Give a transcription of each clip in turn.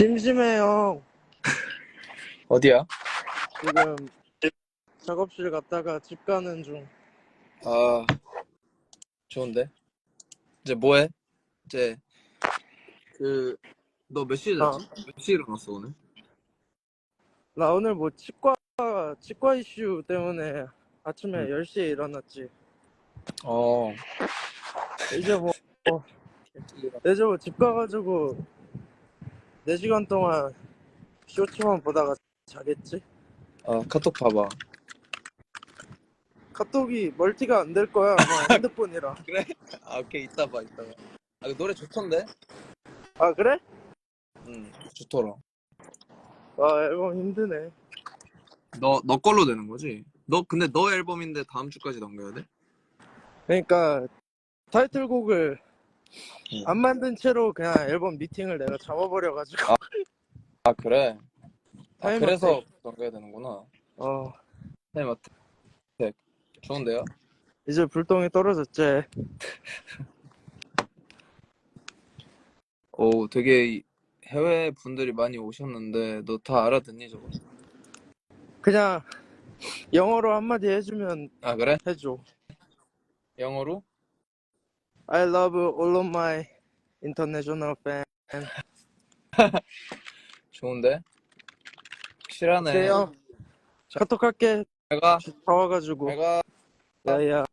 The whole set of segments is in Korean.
심심해요. 어디야? 지금 작업실 갔다가 집 가는 중. 아, 좋은데? 이제 뭐해? 이제, 그, 너 몇 시에 어. 잤지? 몇 시에 일어났어, 오늘? 나 오늘 뭐 치과 치과 이슈 때문에 아침에 응. 10시에 일어났지. 어, 이제 뭐 이제 뭐 집 가가지고 4시간 동안 쇼츠만 보다가 자겠지? 아, 카톡 봐봐. 카톡이 멀티가 안 될 거야 아마 핸드폰이라. 그래? 아, 오케이, 이따 봐, 이따 봐. 아, 그 노래 좋던데? 아 그래? 응, 좋더라. 아 앨범 힘드네. 너, 너 걸로 되는 거지? 너, 근데 너 앨범인데 다음 주까지 넘겨야 돼? 그러니까 타이틀곡을 응. 안 만든 채로 그냥 앨범 미팅을 내가 잡아버려가지고 아, 그래? 아, 타임 그래서 넘겨야 되는구나. 어 타임 어택. 좋은데요? 이제 불똥이 떨어졌지. 오, 되게 이- 해외 분들이 많이 오셨는데, 너 다 알아듣니, 저거? 그냥 영어로 한마디 해주면 아, 그래? 해줘. 영어로? I love all of my international fans. 좋은데? 실하네. 그래요. 카톡 할게. 내가, 다 와가지고. 내가, 야야.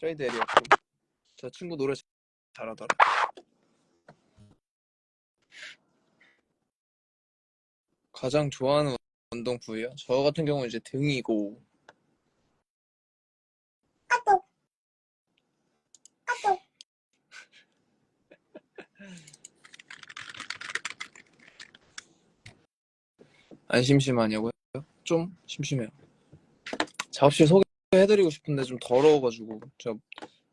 트레이드 에리였고. 저 친구 노래 잘하더라. 가장 좋아하는 운동 부위야? 저 같은 경우는 이제 등이고. 안 심심하냐고요? 좀 심심해요. 작업실 소개해드리고 싶은데 좀 더러워가지고 제가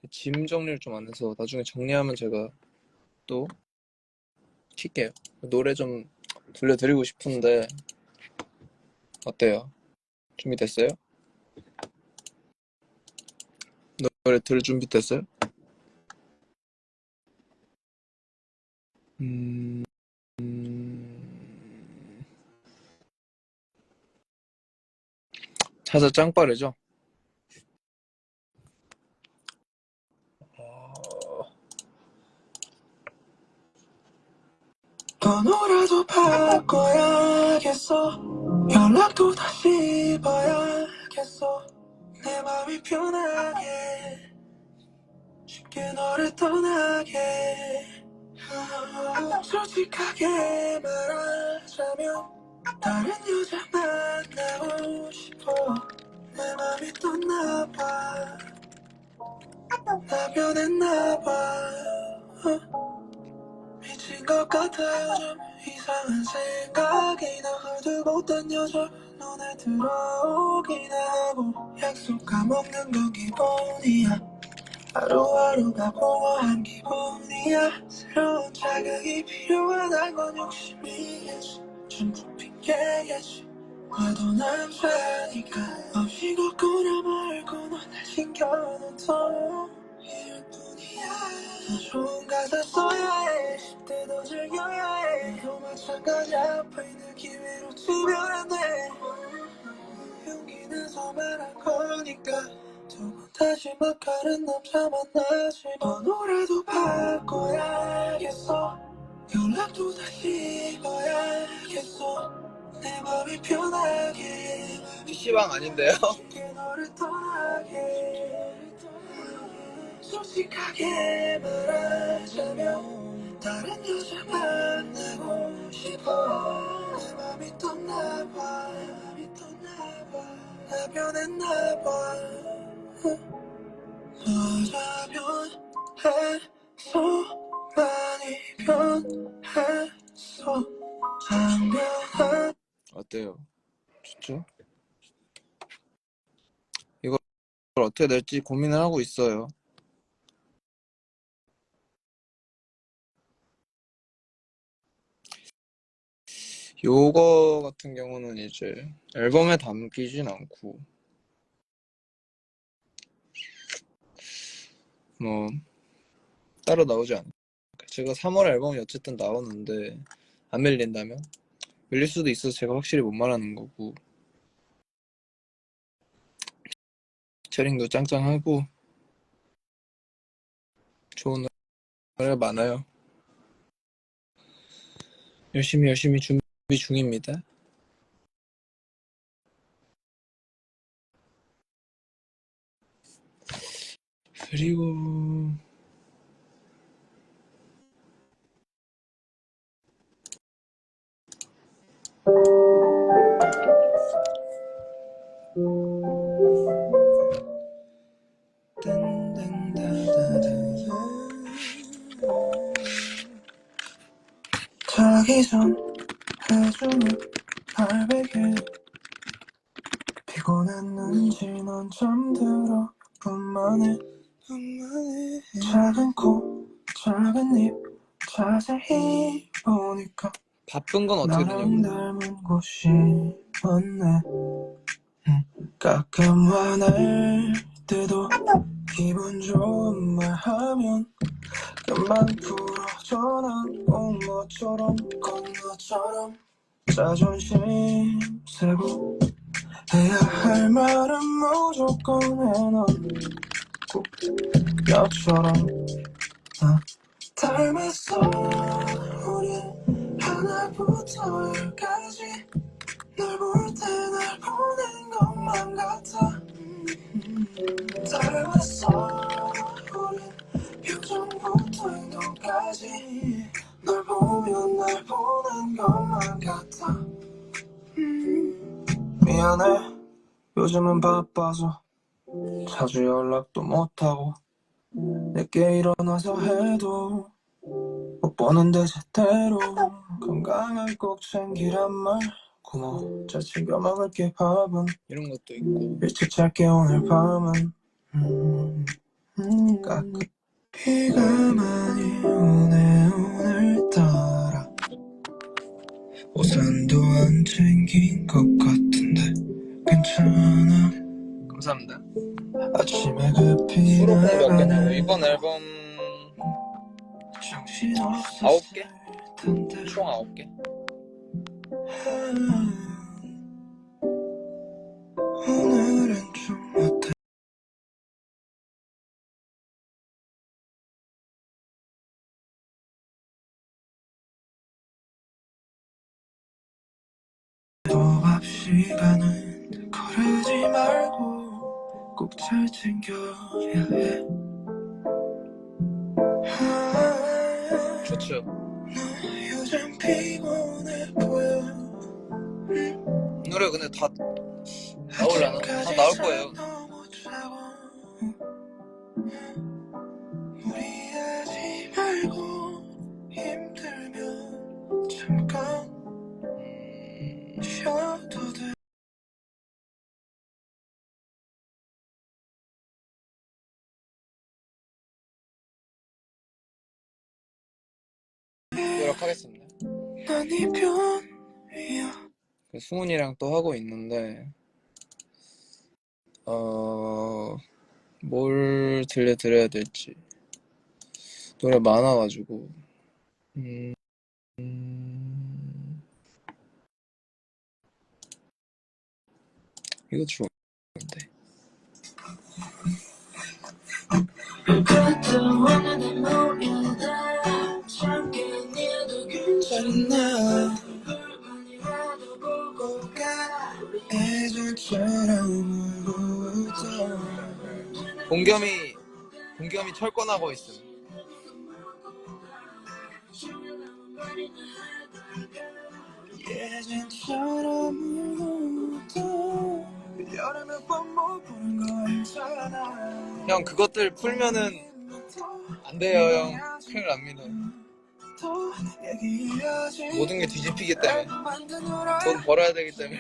짐 정리를 좀 안 해서 나중에 정리하면 제가 또 킬게요. 노래 좀 들려드리고 싶은데 어때요? 준비됐어요? 노래 들을 준비 됐어요? 음... 음... 찾아 짱빠르죠? 어... 번호라도 바꿔야겠어 연락도 다시 봐야겠어. 내 맘이 편하게. 쉽게 너를 떠나게. 솔직하게 말하자면 다른 여자 만나고 싶어. 내 맘이 떴나봐. 나 변했나봐 미친 것 같아 요즘 이상한 생각이 나. 두고 딴 여자 눈에 들어오기나 하고 약속 까먹는 건 기본이야. 하루하루가 공허한 기분이야. 새로운 자극이 필요하단 건 욕심이겠지. 전부 핑계겠지. 나도 남자니까 없이 걷거나 말거나 날 신경은 이럴 뿐이야 더 좋은 가사 써야 해. 10대 더 즐겨야 해. 너도 마찬가지야 보이는 기회로 주면 안돼 용기는 서 말한 거니까. 두 번 다시 막가는 남자 만나지 번호라도 바꿔야겠어. 연락도 다시 봐야겠어. 내 맘이 편하게. PC방 아닌데요? 쉽게 너를 떠나게 솔직하게 말하자면 다른 여자 만나고 싶어 내 맘이 떴나봐 맘이 떴나봐 나 변했나봐 어쩌면 해서 많이 변했어 장면한 어때요? 좋죠? 이걸 어떻게 낼지 고민을 하고 있어요. 요거 같은 경우는 이제 앨범에 담기진 않고 뭐 따로 나오지 않을까. 제가 3월 앨범이 어쨌든 나오는데 안 밀린다면 밀릴 수도 있어서 제가 확실히 못 말하는 거고 피처링도 짱짱하고 좋은 노래가 많아요. 열심히 열심히 준비 중입니다. 그리고 주는 발베개. 피곤했는지 넌 잠들어. 뿐만에 작은 코 작은 입 자세히 보니까 바쁜 건 어떻게 나랑 되냐고. 닮은 곳이 많네. 음, 가끔 화낼 때도 기분 좋은 말 하면 금방 풀어져 난온 것처럼 건너처럼 자존심 세고 해야 할 말은 무조건 해넌꼭 너처럼 나 닮았어. 우리 하나부터 열까지 널볼 때 요즘은 바빠서 자주 연락도 못하고 늦게 일어나서 해도 못 보는데 제대로 건강을 꼭 챙기란 말. 고마워. 잘 챙겨 먹을게 밥은. 이런 것도 있고. 일찍 잘게 오늘 밤은. 음, 음, 가끔 비가 많이 오네 오늘따라. 우산도 안 챙긴 것 같은데 괜찮아 감사합니다. 아침에 급히 수록 공부 어땠냐고 나가는 이번 앨범 아홉 개? 총 9개 오늘은 좀 어때? 도밥 시간 꼭 잘 챙겨야 해. 아, 좋죠. 너 요즘 피곤해 보여. 노래 근데 다 나올라나? 다 나올 거예요. 하겠습니다. 그 승훈이랑 또 하고 있는데 어... 뭘 들려드려야 될지. 노래 많아가지고. 음... 음... 이거 좋은데 나? 예전처럼 울고 웃어. 공겸이 공겸이 철권하고 있음 예전처럼 울고 웃어. 여름에 보는 거. 형 그것들 풀면은 안 돼요 형 큰일 납니다 모든 게 뒤집히기 때문에 돈 벌어야 되기 때문에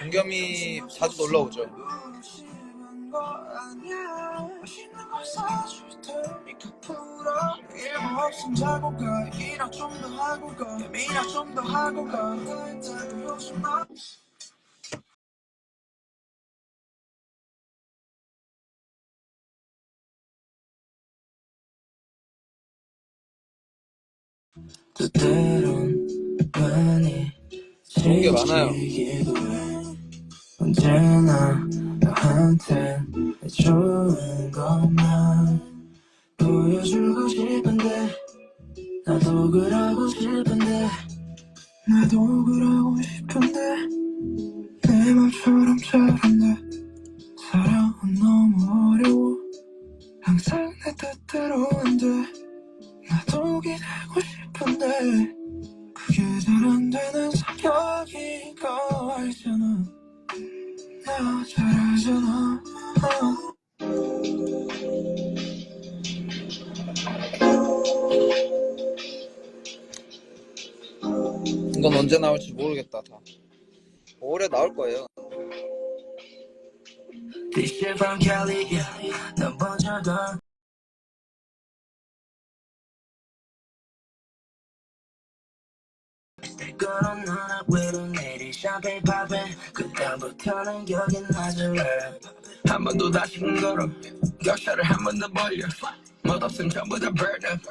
공겸이 자주 놀러 오죠 때때론 많이 좋은 게 많아요. 언제나 너한테 좋은 것만 보여주고 싶은데 나도 그러고 싶은데 나도 그러고 싶은데 내 맘처럼 잘안돼 사랑은 너무 어려워. 항상 내 뜻대로 안돼 그게 잘 안 되는 성격이가 알잖아 나잘 알잖아 어. 이건 언제 나올지 모르겠다 다 올해 나올 거예요 This shit from Cali, 넌 번져도 그런 너나 외로 내릴 샴페인 팝에 그다음부터는 여긴 나줄래 한번 더 다시금 걸어. 격차를 한 번 더 벌려. 멋없음 전부 다 burn up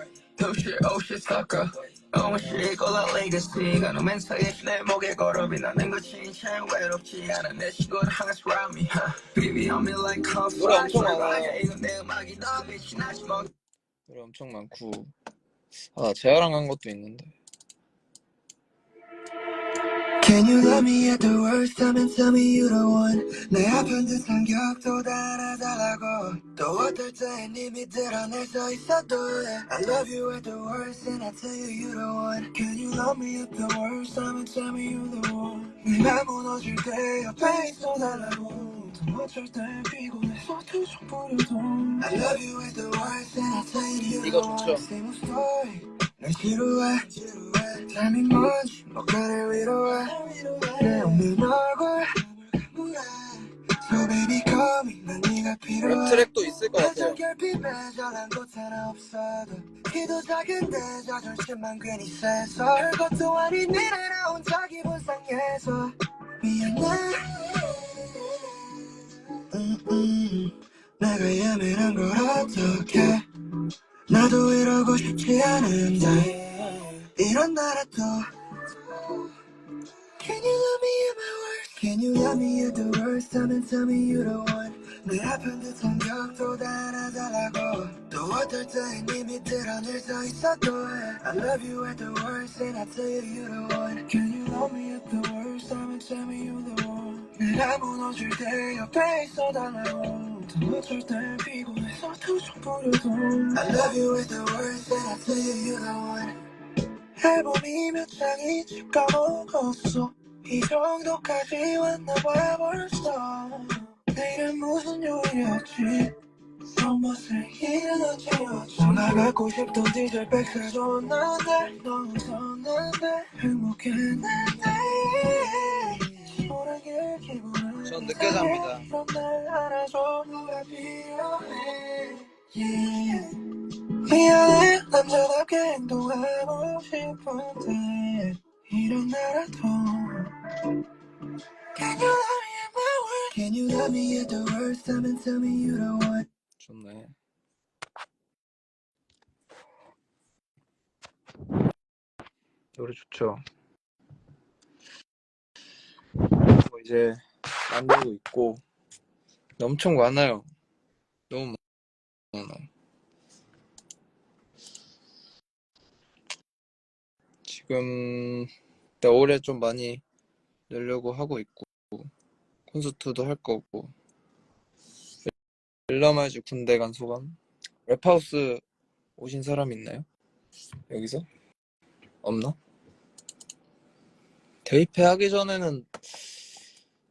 Oh shit, oh shit, sucker Oh shit, 골라 legacy. 가는 멘트에 내 목에 걸어 빛나는 것 진짜 외롭지 않아 내 친구들 항상 surround me huh? Baby, I'm in like conflict 노래 엄청 많아요. 이건 내 음악이 더 빛이 나지 뭐 노래 엄청 많고. 아 재하랑 한 것도 있는데 Can you love me at the worst time and tell me you the one 내 아픈 듯한 격도 달아달라고 또 어떨 땐 이미 드러낼 수 있어도 해 I love you at the worst and I tell you you the one Can you love me at the worst time and tell me you the one 내가 무너질 때 옆에 있어달라고 또 어쩔 땐 피곤해서 투정 부려도 I love you at the worst and I tell you you the 이거 one 좋죠. Same story 날 지루해 삶이 뭔지 뭐가를 위로해. 내 없는 얼굴 So baby call me 난 네가 랩 필요해. 트랙도 있을 것 같아요. 결핍에 잘난 곳 하나 없어도 키도 작은데 자존심만 괜히 세서. 별것도 아닌 일에 나 혼자 기분 상해서. 미안해. 음, 음. 내가 예민한 걸 어떡해. 나도 이러고 싶지 않은데 이런 나라도 Can you love me at my worst? Can you love me at the worst time and tell me you the one 내 아픈 듯한 격도 달아달라고 또 어떨 땐 이미 드러낼 수 있어도 해 I love you at the worst and I tell you you the one Can you love me at the worst time and tell me you the one 내가 무너질 때 옆에 있어달라고 또 어쩔 땐 피곤해서 투정 부려도 I love you at the worst and I tell you you the one 앨범이 몇 장인지 까먹었어. 이 정도까지 왔나봐 벌써 내일은 무슨 요일이었지? 손맛을 내가 갖고 싶던 디젤 백살 줬는데 넌 웃었는데 행복했는데. 모르게 기분을 전 늦게 잡니다. 그럼 날 알아줘. 누가 필요해? Yeah. 미안해 남자답게 행동하고 싶은데 이런 나라도 Can you love me at my worst? Can you love me at the worst time and tell me you the one? 좋네 노래 좋죠 뭐 이제 만들고 있고 엄청 많아요 너무 많아 지금 나 올해 좀 많이 내려고 하고 있고 콘서트도 할 거고 일러마이즈 군대 간 소감 랩하우스 오신 사람 있나요? 여기서? 없나? 대입회 하기 전에는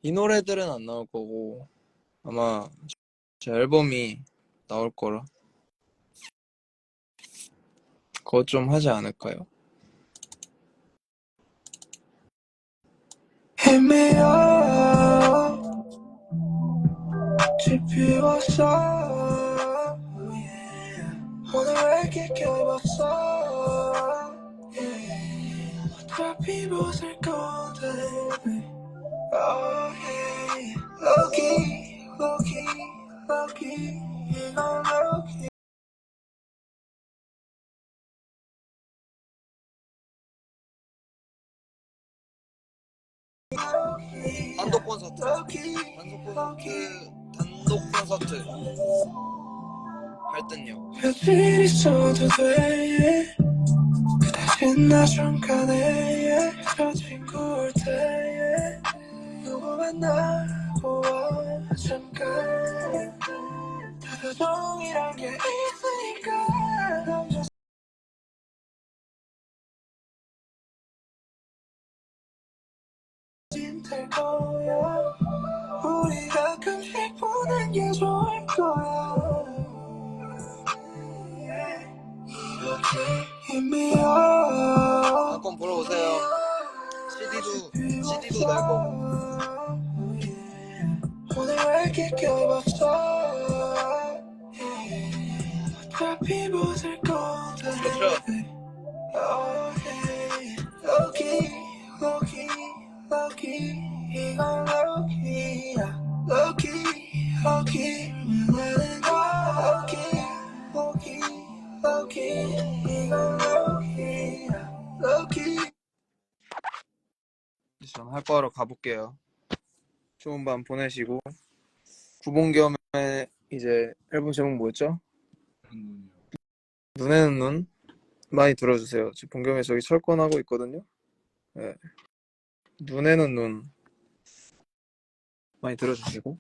이 노래들은 안 나올 거고 아마 제 앨범이 나올 거라 그거 좀 하지 않을까요? Hit me up 집 비웠어 yeah. 오늘 왜 이렇게 껴입었어 yeah. 어차피 벗을 건데 Oh yeah Low key, low key, low key 이건 low key low-key, 단독. 콘서트. 단독 콘서트. 할 땐요. 며칠 있어도 돼. 그 대신 나 중간에 저 친구 올 때에 누구 만나고 와 잠깐 다사정이란 게 있으니까. 남자 될 거야. 우리 가끔씩 보는 게 좋을 거야. 이미야 한번 보러 오세요. CD도 CD도 낼 거고. 오늘 왜 이렇게 껴봤어. 어차피 벗을 건데 그렇죠 Low-key, low-key, low-key 이 건 low-key야 Low-key, low-key 나는 거 Low-key, low-key, low-key 이건 low-key야 Low-key 이제 전할거 하러 가볼게요 좋은 밤 보내시고 구봉겸의 이제 앨범 제목 뭐였죠? 눈에는 눈 많이 들어주세요. 지금 본겸이 저기 철권하고 있거든요. 네. 눈에는 눈 많이 들어주시고